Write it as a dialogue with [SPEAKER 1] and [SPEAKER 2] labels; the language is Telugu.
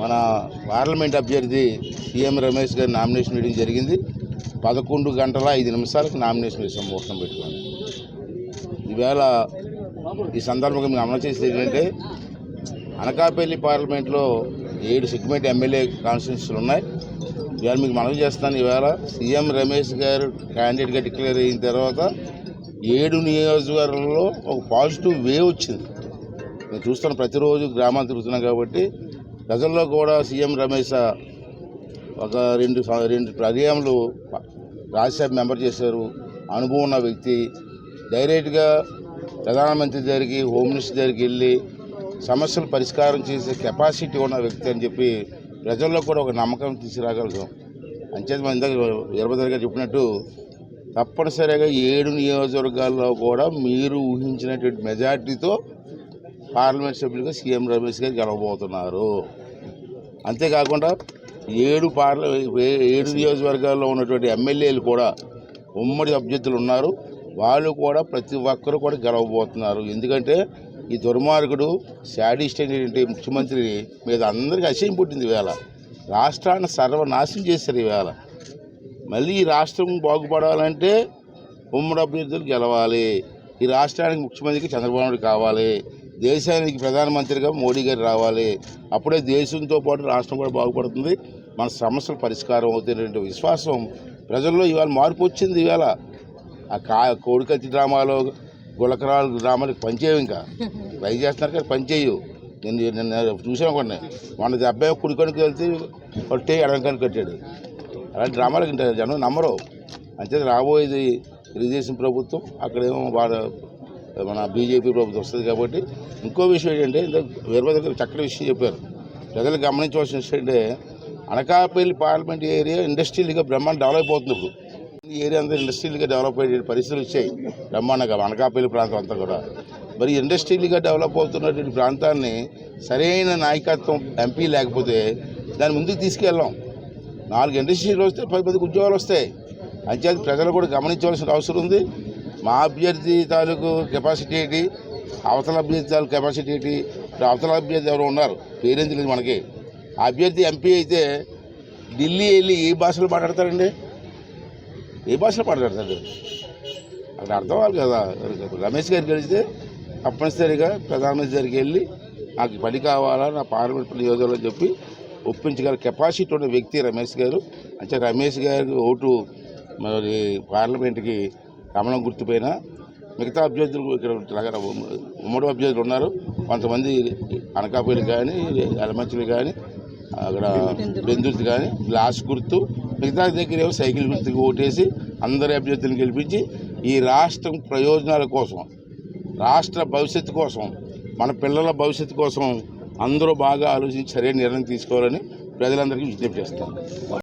[SPEAKER 1] మన పార్లమెంట్ అభ్యర్థి సీఎం రమేష్ గారి నామినేషన్ వేయడం జరిగింది. పదకొండు గంటల ఐదు నిమిషాలకు నామినేషన్ వేసాం ముహూర్తం పెట్టుకొని ఈవేళ ఈ సందర్భంగా మేము అమలు చేసేది ఏంటంటే అనకాపల్లి పార్లమెంట్లో ఏడు సెగ్మెంట్ ఎమ్మెల్యే కాన్స్టిట్యూన్సీలు ఉన్నాయి. ఇవాళ మీకు మనవి చేస్తాను. ఈవేళ సీఎం రమేష్ గారు క్యాండిడేట్గా డిక్లేర్ అయిన తర్వాత ఏడు నియోజకవర్గంలో ఒక పాజిటివ్ వేవ్ వచ్చింది. నేను చూస్తాను ప్రతిరోజు గ్రామాలు తిరుగుతున్నాం కాబట్టి ప్రజల్లో కూడా సీఎం రమేష్ ఒక రెండు రెండు పర్యాములు రాజ్యసభ మెంబర్ చేశారు. అనుభవం ఉన్న వ్యక్తి. డైరెక్ట్గా ప్రధానమంత్రి దగ్గరికి హోమ్ మినిస్టర్ దగ్గరికి వెళ్ళి సమస్యలు పరిష్కారం చేసే కెపాసిటీ ఉన్న వ్యక్తి అని చెప్పి ప్రజల్లో కూడా ఒక నమ్మకం తీసుకురాగలుగుతాం అంచేది మన ఇందాక ఇరవై గారు చెప్పినట్టు తప్పనిసరిగా ఏడు నియోజకవర్గాల్లో కూడా మీరు ఊహించినటువంటి మెజార్టీతో పార్లమెంట్ సభ్యులుగా సీఎం రమేష్ గారు గెలవబోతున్నారు. అంతేకాకుండా ఏడు పార్ల ఏడు నియోజకవర్గాల్లో ఉన్నటువంటి ఎమ్మెల్యేలు కూడా ఉమ్మడి అభ్యర్థులు ఉన్నారు. వాళ్ళు కూడా ప్రతి ఒక్కరు కూడా గెలవబోతున్నారు. ఎందుకంటే ఈ దుర్మార్గుడు శాడిస్ట్ అనేటువంటి ముఖ్యమంత్రి మీద అందరికీ అసహ్యం పుట్టింది వేళ. రాష్ట్రాన్ని సర్వనాశనం చేశారు ఈవేళ మళ్ళీ ఈ రాష్ట్రం బాగుపడాలంటే ఉమ్మడి అభ్యర్థులు గెలవాలి. ఈ రాష్ట్రానికి ముఖ్యమంత్రికి చంద్రబాబు నాయుడు కావాలి. దేశానికి ప్రధానమంత్రిగా మోడీ గారు రావాలి. అప్పుడే దేశంతో పాటు రాష్ట్రం కూడా బాగుపడుతుంది. మన సమస్యలు పరిష్కారం అవుతున్నటువంటి విశ్వాసం ప్రజల్లో ఇవాళ మార్పు వచ్చింది ఇవాళ. ఆ కా కోడికత్తి డ్రామాలో గులకరాలు డ్రామాలకు పనిచేయవు ఇంకా. ట్రై చేస్తున్నారు కానీ పనిచేయవు. నేను నిన్న చూసాను కొన్ని మన అబ్బాయి కుడికొనికి వెళ్తే కొట్టే ఎడకని కట్టాడు. అలాంటి డ్రామాలకు జనం నమ్మరు. అంతే రాబోయేది తెలుగుదేశం ప్రభుత్వం అక్కడేమో వాళ్ళ మన బీజేపీ ప్రభుత్వం వస్తుంది కాబట్టి ఇంకో విషయం ఏంటంటే ఇంత వీరభద్ర గారు చక్కటి విషయం చెప్పారు. ప్రజలు గమనించవలసిన విషయం అంటే అనకాపల్లి పార్లమెంట్ ఏరియా ఇండస్ట్రియల్గా బ్రహ్మాండ డెవలప్ అవుతుంది ఇప్పుడు. ఈ ఏరియా అంతా ఇండస్ట్రియల్గా డెవలప్ అయ్యే పరిస్థితులు వచ్చాయి. బ్రహ్మాండంగా అనకాపల్లి ప్రాంతం అంతా కూడా. మరి ఇండస్ట్రియల్గా డెవలప్ అవుతున్నటువంటి ప్రాంతాన్ని సరైన నాయకత్వం ఎంపీ లేకపోతే దాన్ని ముందుకు తీసుకెళ్ళాం. నాలుగు ఇండస్ట్రీలు వస్తే పది పది ఉద్యోగాలు వస్తాయి. అంచేది ప్రజలు కూడా గమనించవలసిన అవసరం ఉంది. మా అభ్యర్థి తాలూకు కెపాసిటీ ఏంటి? అవతల అభ్యర్థి తాలూకు కెపాసిటీ ఏంటి? అవతల అభ్యర్థి ఎవరు ఉన్నారు పేరెంట్స్ లేదు మనకి. అభ్యర్థి ఎంపీ అయితే ఢిల్లీ వెళ్ళి ఏ భాషలో మాట్లాడతారండి? ఏ భాషలో మాట్లాడతారు? అక్కడ అర్థం అవ్వాలి కదా. రమేష్ గారికి గెలిస్తే తప్పనిసరిగా ప్రధానమంత్రి దగ్గరికి వెళ్ళి నాకు పని కావాలా నా పార్లమెంట్ నియోజకవర్గం అని చెప్పి ఒప్పించగల కెపాసిటీ ఉన్న వ్యక్తి రమేష్ గారు. అంటే రమేష్ గారికి ఓటు మరి పార్లమెంట్కి కమలం గుర్తుపైన మిగతా అభ్యర్థులు ఇక్కడ రకర ఉమ్మడి అభ్యర్థులు ఉన్నారు. కొంతమంది అనకాపల్లి కానీ ఎలమంచిలు కానీ అక్కడ బెందుర్తి కానీ గ్లాస్ గుర్తు. మిగతా దగ్గర ఏమో సైకిల్ గుర్తుకి ఓటేసి అందరి అభ్యర్థులను గెలిపించి ఈ రాష్ట్రం ప్రయోజనాల కోసం రాష్ట్ర భవిష్యత్తు కోసం మన పిల్లల భవిష్యత్తు కోసం అందరూ బాగా ఆలోచించి సరైన నిర్ణయం తీసుకోవాలని ప్రజలందరికీ విజ్ఞప్తి చేస్తాను